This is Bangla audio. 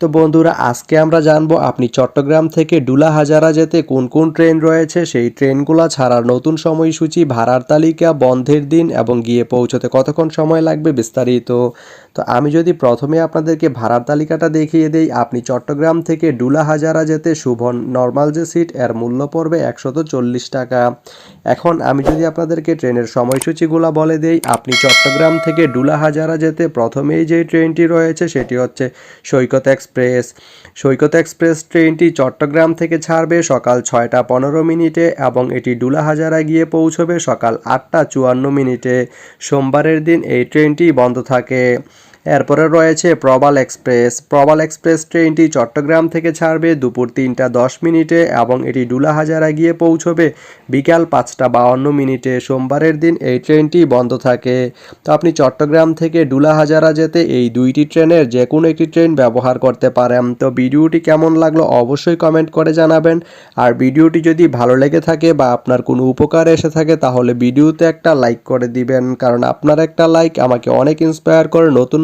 তো বন্ধুরা, আজকে আমরা জানব আপনি চট্টগ্রাম থেকে ডুলা হাজারা যেতে কোন কোন ট্রেন রয়েছে? সেই ট্রেনগুলো ছাড়ার নতুন সময়সূচি, ভাড়ার তালিকা, বন্ধের দিন এবং গিয়ে পৌঁছতে কতক্ষণ সময় লাগবে বিস্তারিত। তো আমি যদি প্রথমে আপনাদেরকে ভাড়ার তালিকাটা দেখিয়ে দেই, আপনি চট্টগ্রাম থেকে ডুলা হাজারা যেতে শুভন নর্মাল যে সিট, এর মূল্য পড়বে একশত চল্লিশ টাকা। এখন আমি যদি আপনাদেরকে ট্রেনের সময়সূচিগুলো বলে দেই, আপনি চট্টগ্রাম থেকে ডুলা হাজারা যেতে প্রথমেই যে ট্রেনটি রয়েছে, সেটি হচ্ছে সৈকত এক্সপ্রেস সৈকত এক্সপ্রেস ট্রেনটি চট্টগ্রাম থেকে ছাড়বে সকাল ছয়টা পনেরো মিনিটে এবং এটি ডুলাহাজারা গিয়ে পৌঁছবে সকাল আটটা চুয়ান্ন মিনিটে। সোমবারের দিন এই ট্রেনটি বন্ধ থাকে। এরপরে রয়েছে প্রবাল এক্সপ্রেস। প্রবাল এক্সপ্রেস ট্রেনটি চট্টগ্রাম থেকে ছাড়বে দুপুর তিনটা দশ মিনিটে এবং এটি ডুলাহাজারা গিয়ে পৌঁছবে বিকাল পাঁচটা বাউন্ন মিনিটে। সোমবারের দিন এই ট্রেনটি বন্ধ থাকে। তো আপনি চট্টগ্রাম থেকে ডুলাহাজারা যেতে এই দুইটি ট্রেনের যে কোনো একটি ট্রেন ব্যবহার করতে পারেন। তো ভিডিওটি কেমন লাগল অবশ্যই কমেন্ট করে জানাবেন। আর ভিডিওটি যদি ভালো লেগে থাকে বা আপনার কোনো উপকার এসে থাকে তাহলে ভিডিওতে একটা লাইক করে দিবেন। কারণ আপনার একটা লাইক আমাকে অনেক ইন্সপায়ার করে নতুন